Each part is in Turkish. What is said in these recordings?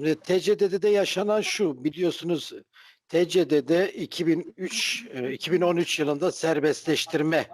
Ve TCD'de yaşanan şu biliyorsunuz TCD'de 2003 e, 2013 yılında serbestleştirme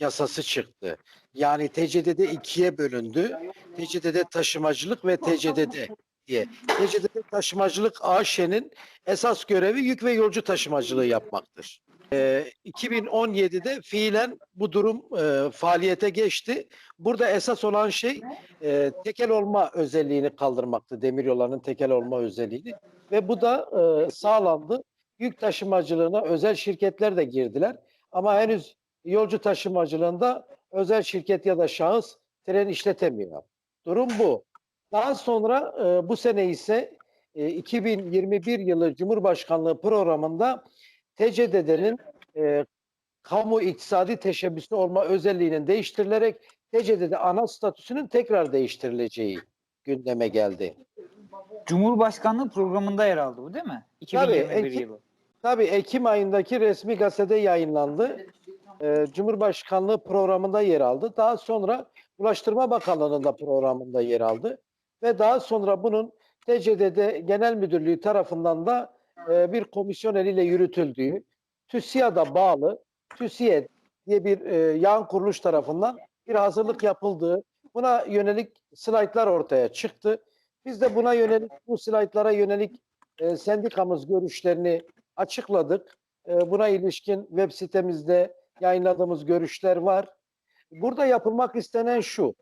yasası çıktı. Yani TCD'de ikiye bölündü. TCD'de taşımacılık ve TCDD diye. TCD'de taşımacılık AŞ'nin esas görevi yük ve yolcu taşımacılığı yapmaktır. Ee, 2017'de fiilen bu durum e, faaliyete geçti. Burada esas olan şey e, tekel olma özelliğini kaldırmaktı. Demiryollarının tekel olma özelliğini ve bu da e, sağlandı. Yük taşımacılığına özel şirketler de girdiler. Ama henüz yolcu taşımacılığında özel şirket ya da şahıs tren işletemiyor. Durum bu. Daha sonra e, bu sene ise e, 2021 yılı Cumhurbaşkanlığı programında TCDD'nin e, kamu iktisadi teşebbüsü olma özelliğinin değiştirilerek TCDD ana statüsünün tekrar değiştirileceği gündeme geldi. Cumhurbaşkanlığı programında yer aldı bu değil mi? 2021 Ekim- yılı. Tabii Ekim ayındaki resmi gazetede yayınlandı. Ee, Cumhurbaşkanlığı programında yer aldı. Daha sonra Ulaştırma Bakanlığı'nın da programında yer aldı. Ve daha sonra bunun TCDD Genel Müdürlüğü tarafından da e, bir komisyon eliyle yürütüldüğü, TÜSİAD'a bağlı, TÜSİAD diye bir e, yan kuruluş tarafından bir hazırlık yapıldığı, buna yönelik slaytlar ortaya çıktı. Biz de buna yönelik, bu slaytlara yönelik e, sendikamız görüşlerini açıkladık. Buna ilişkin web sitemizde yayınladığımız görüşler var. Burada yapılmak istenen şu.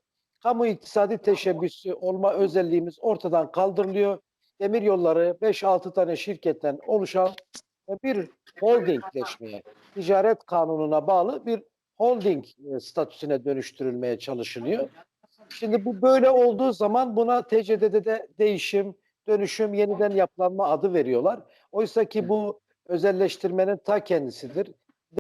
Kamu iktisadi teşebbüsü olma özelliğimiz ortadan kaldırılıyor. Demir yolları 5-6 tane şirketten oluşan bir holdingleşmeye, ticaret kanununa bağlı bir holding e, statüsüne dönüştürülmeye çalışılıyor. Şimdi bu böyle olduğu zaman buna TCD'de de değişim, dönüşüm, yeniden yapılanma adı veriyorlar. Oysa ki bu özelleştirmenin ta kendisidir.